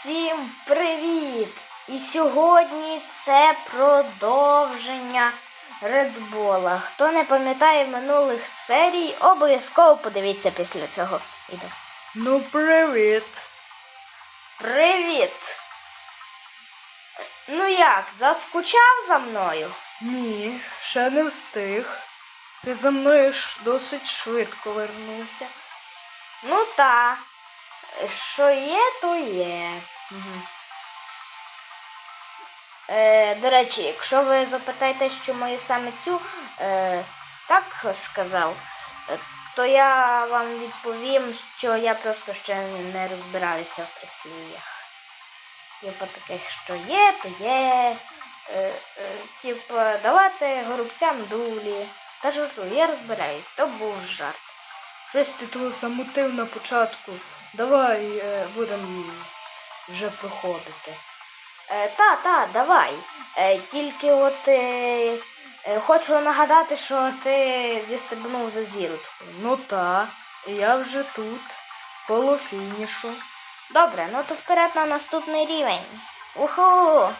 Всім привіт! І сьогодні це продовження Редбола. Хто не пам'ятає минулих серій, обов'язково подивіться після цього відео. Ну, привіт. Привіт! Ну як, заскучав за мною? Ні, ще не встиг. Ти за мною ж досить швидко вернувся. Ну та, що є, то є. Угу. Е, до речі, якщо ви запитаєте, чому я саме цю е, так сказав, е, то я вам відповім, що я просто ще не розбираюся в прислів'ях. Типа таких, що є, то є. Е, е, типа, давати горобцям дулі. Та жартую, я розбираюсь, то був жарт. Щось ти того замутив на початку. Давай е, будемо вже проходити. Е, та, та, давай. Е, тільки от е, е, хочу нагадати, що ти зістебнув за зірочкою. Ну та, я вже тут, коло фінішу. Добре, ну то вперед на наступний рівень. Уху!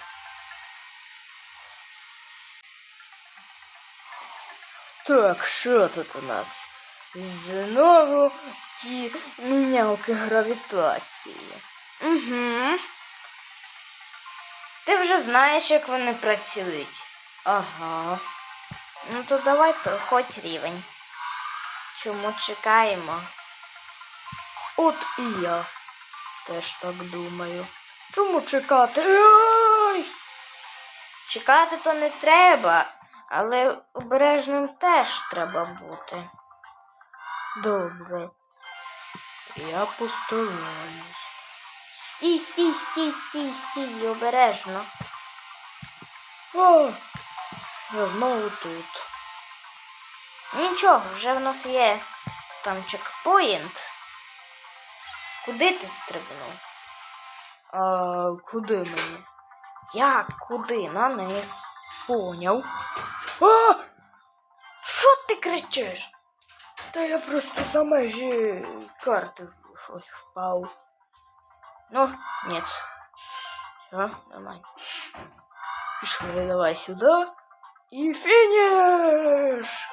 Так, що тут у нас? Знову ті мінялки гравітації. Угу. Ти вже знаєш, як вони працюють. Ага. Ну то давай проходь рівень. Чому чекаємо? От і я теж так думаю. Чому чекати? Ой! Чекати то не треба, але обережним теж треба бути. Добре. Я постараюсь. Стій, стій, стій, стій, стій, обережно. О, я знову тут. Нічого, вже в нас є там чекпоінт. Куди ти стрибнув? А куди мені? Як? Куди? На низ. Поняв. А! Що ти кричиш? Та я просто за межі карти щось впав. Ну, ні. Все, нормально. Пішли давай сюди. І фініш!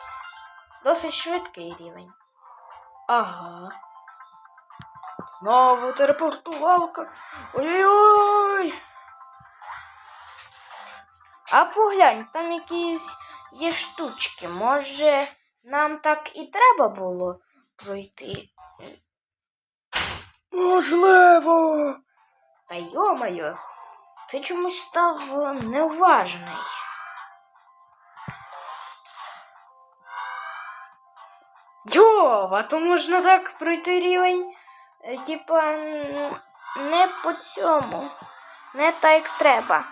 Досить швидкий рівень. Ага. Знову телепортувалка. Ой-ой-ой! А поглянь, там якісь є штучки. Може, нам так і треба було пройти. Можливо. Та йомайо, ти чомусь став неуважний. Йо, а то можна так пройти рівень. е, Типа не по цьому. Не так як треба.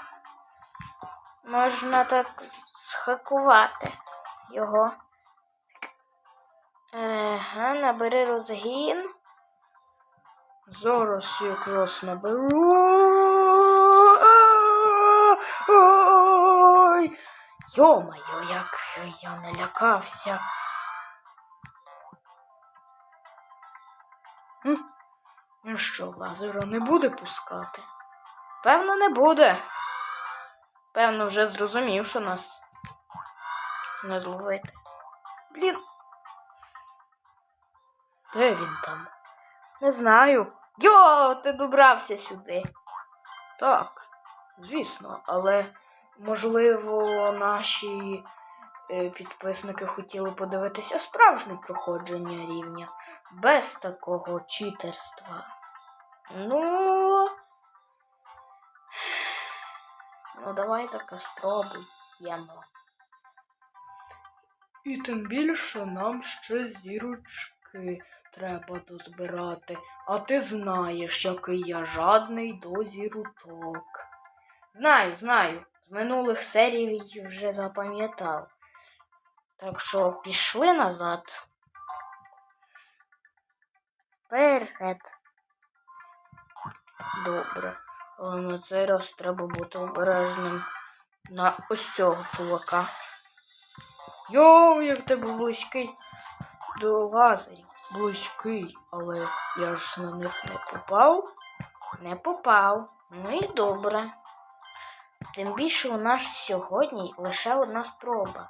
Можна так схакувати його. Ага, набери розгін. Зараз якраз наберу. Ой! Йо-моє, як я налякався. Ну що, лазера не буде пускати? Певно, не буде. Певно, вже зрозумів, що нас не зловити. Блін, Де він там? не знаю. Йо, ти добрався сюди. Так, звісно, але можливо наші е, підписники хотіли подивитися справжнє проходження рівня без такого читерства. Ну. Ну, давай таке спробуємо. І тим більше нам ще зірочки треба дозбирати. А ти знаєш, який я жадний до зірочок. Знаю, знаю. З минулих серій вже запам'ятав. Так що пішли назад. Вперед. Добре. Але на цей раз треба бути обережним на ось цього чувака. Йоу, як тебе близький до лазерів. Близький, але я ж на них не попав. Не попав. Ну і добре. Тим більше у нас сьогодні лише одна спроба.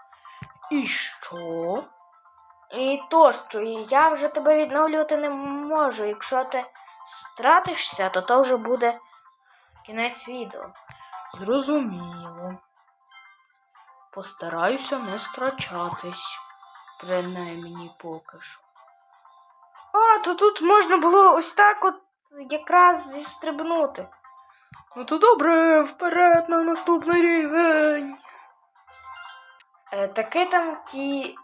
І що? І то, що я вже тебе відновлювати не можу. Якщо ти стратишся, то то вже буде кінець відео. Зрозуміло. Постараюся не страчатись. Принаймні поки що. А, то тут можна було ось так от якраз зістрибнути. Ну то добре, вперед на наступний рівень. Е, таке там ті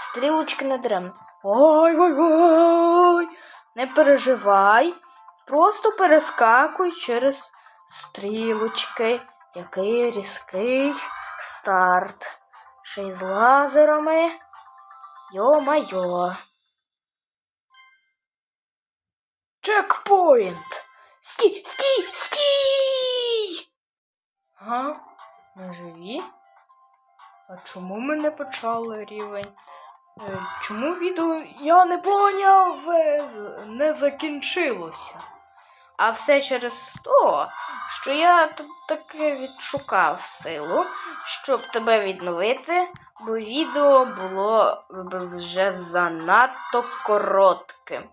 стрілочки не дрем. Ой, ой, ой. Не переживай, просто перескакуй через стрілочки. Який різкий старт. Ще й з лазерами. Йо-майо. Чекпоінт. Стій, стій, стій! Га? Ми живі? А чому ми не почали рівень? Е, Чому відео я не поняв, е, не закінчилося? А все через то, що я тут таки відшукав силу, щоб тебе відновити, бо відео було вже занадто коротким.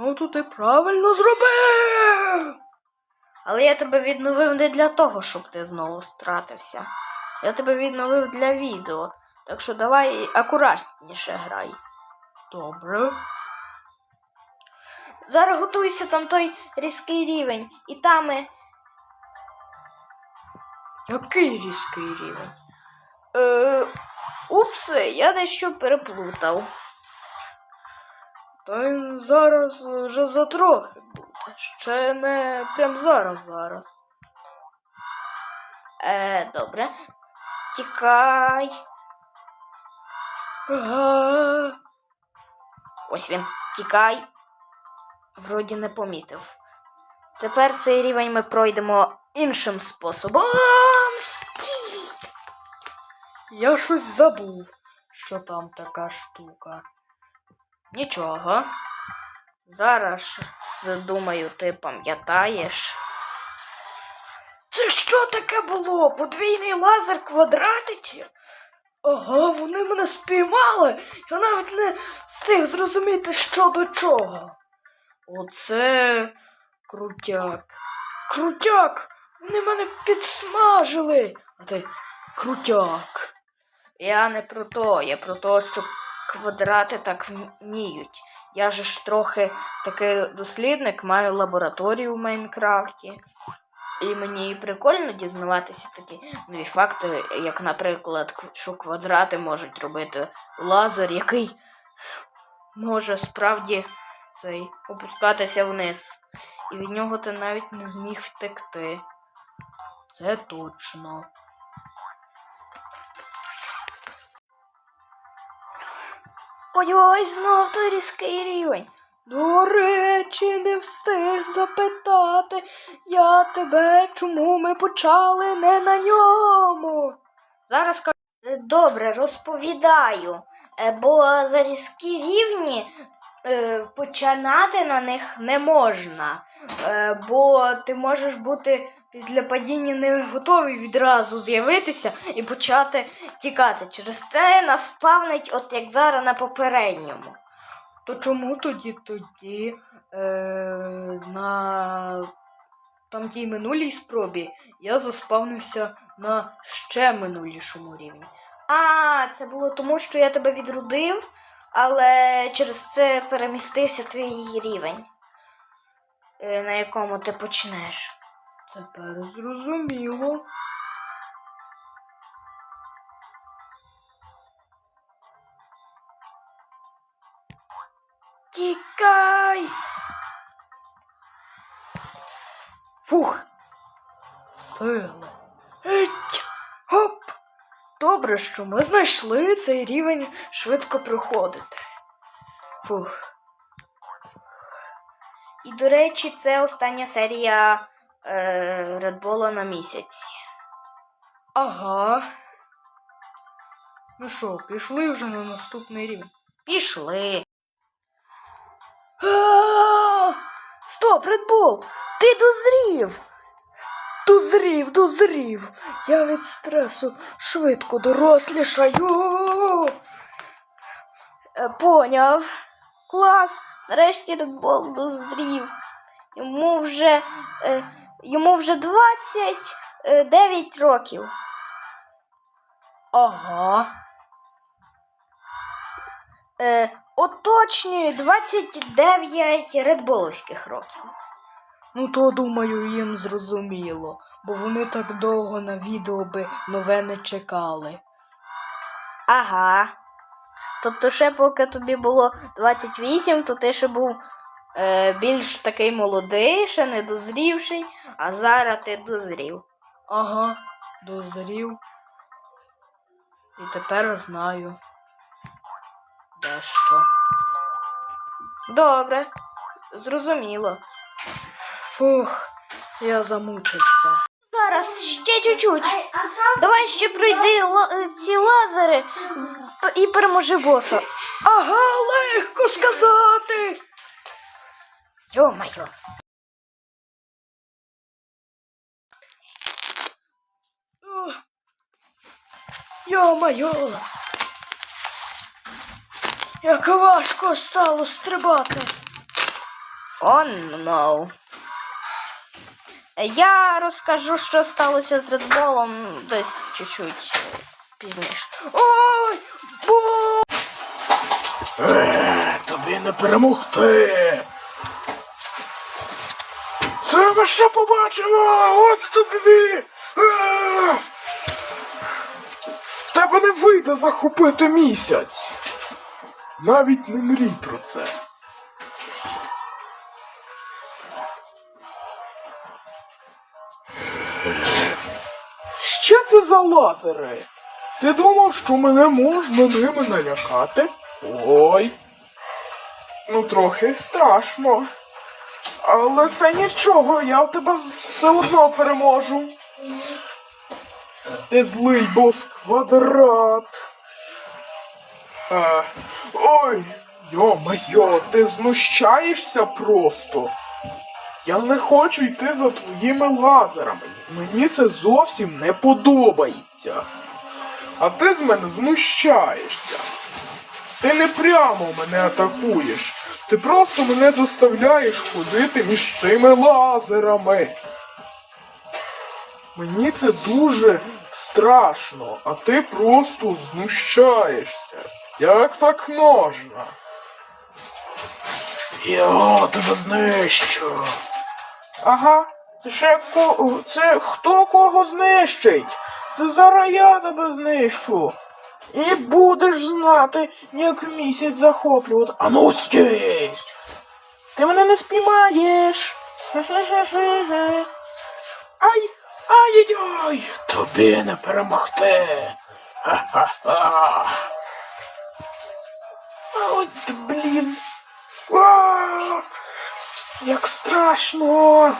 Ну то ти правильно зробив. Але я тебе відновив не для того, щоб ти знову стратився. Я тебе відновив для відео. Так що давай акуратніше грай. Добре. Зараз готуйся там той різкий рівень, і там ми. Який різкий рівень? Е, упс, я дещо переплутав. Та він зараз вже затрохи буде. Ще не прям зараз зараз. Е, добре. Тікай. Ага. Ось він. Тікай. Вроді не помітив. Тепер цей рівень ми пройдемо іншим способом. Стій! Я щось забув, що там така штука. Нічого. Зараз, думаю, ти пам'ятаєш. Це що таке було? Подвійний лазер квадратичів? Ага, вони мене спіймали. Я навіть не встиг зрозуміти, що до чого. Оце крутяк. Крутяк! Вони мене підсмажили. А ти крутяк. Я не про то, я про те, що квадрати так вміють. Я же ж трохи такий дослідник, маю лабораторію в Майнкрафті. І мені прикольно дізнаватися такі нові факти, як, наприклад, що квадрати можуть робити лазер, який може справді цей, опускатися вниз. І від нього ти навіть не зміг втекти. Це точно. Ой-ой, знов той різкий рівень. До речі, не встиг запитати я тебе, чому ми почали не на ньому. Зараз скажу. Е, Добре, розповідаю. Е, Бо за різкі рівні е, починати на них не можна. Бо ти можеш бути після падіння не готовий відразу з'явитися і почати тікати. Через це нас спавнить, от як зараз на попередньому. То чому тоді тоді е, на там тій минулій спробі я заспавнився на ще минулішому рівні? А, це було тому, що я тебе відрудив, але через це перемістився твій рівень, е, на якому ти почнеш. Тепер зрозуміло. Тікай! Фух. Сила. Еть! Хоп! Добре, що ми знайшли цей рівень швидко проходити. Фух. І, до речі, це остання серія е, Редбола на місяці. Ага. Ну що, пішли вже на наступний рівень. Пішли. Стоп, Редбол! Ти дозрів! Дозрів, дозрів! Я від стресу швидко дорослішаю. Е, Поняв. Клас. Нарешті Bull дозрів. Йому вже, е, йому вже 29 років. Ага. Е, уточнюю 29 редболовських років. Ну то думаю, їм зрозуміло, бо вони так довго на відео би нове не чекали. Ага. Тобто, ще поки тобі було 28, то ти ще був е, більш такий молодий, ще не дозрівший, а зараз ти дозрів. Ага, дозрів. І тепер знаю. Дещо. Добре, зрозуміло. Фух, я замучився. Зараз ще чуть-чуть. Давай ще пройди ла- е, ці лазери і переможи боса. Ага, легко сказати. Йо-майо. Ух. Йо-майо. Як важко стало стрибати. О, no. Я розкажу, що сталося з Редболом десь чуть-чуть пізніше. Ой! Бо! Е, тобі не перемогти. Це ми ще побачимо! Ось тобі! Тебе не вийде захопити місяць. Навіть не мрій про це. Що це за лазери? Ти думав, що мене можна ними налякати? Ой. Ну, трохи страшно. Але це нічого, я в тебе все одно переможу. Ти злий бос квадрат. А, ой, йо-майо, ти знущаєшся просто. Я не хочу йти за твоїми лазерами. Мені це зовсім не подобається. А ти з мене знущаєшся. Ти не прямо мене атакуєш. Ти просто мене заставляєш ходити між цими лазерами. Мені це дуже страшно, а ти просто знущаєшся. Як так можна? Я тебе знищу. Ага, це ще ко... це хто кого знищить? Це зараз я тебе знищу. І будеш знати, як місяць захоплювати. А ну стій! Ти мене не спіймаєш. Ай! Ай-яй-яй! Тобі не перемогти. Ха-ха-ха. Ой, блін. А, як страшно.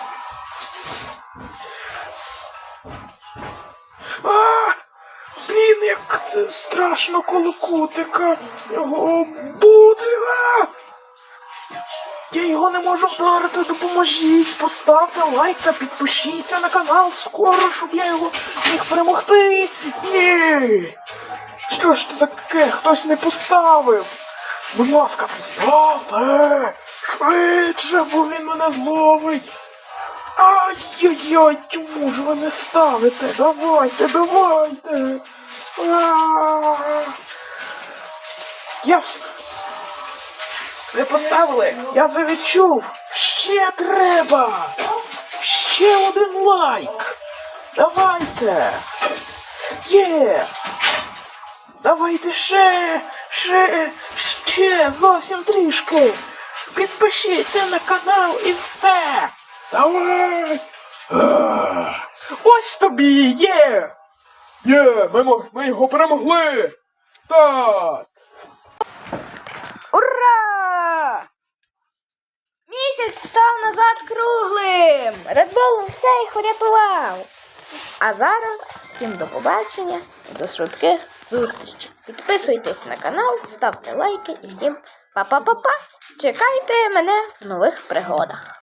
Це страшно коло котика. Його буде. А! Я його не можу вдарити, допоможіть. Поставте лайк та підпишіться на канал скоро, щоб я його міг перемогти. Ні. Що ж це таке? Хтось не поставив. Будь ласка, поставте. Швидше, бо він мене зловить. Ай-яй-яй, чому ж ви не ставите? Давайте, давайте. Єс. Ви поставили? Я це. Ще треба. Ще один лайк. Давайте. Є. Давайте ще, ще, ще зовсім трішки. Підпишіться на канал і все. Давай. Ось тобі є. Є, ми, ми його перемогли. Так. Ура! Місяць став назад круглим. Редбол все їх врятував. А зараз всім до побачення і до швидких зустрічей. Підписуйтесь на канал, ставте лайки і всім па-па-па-па. Чекайте мене в нових пригодах.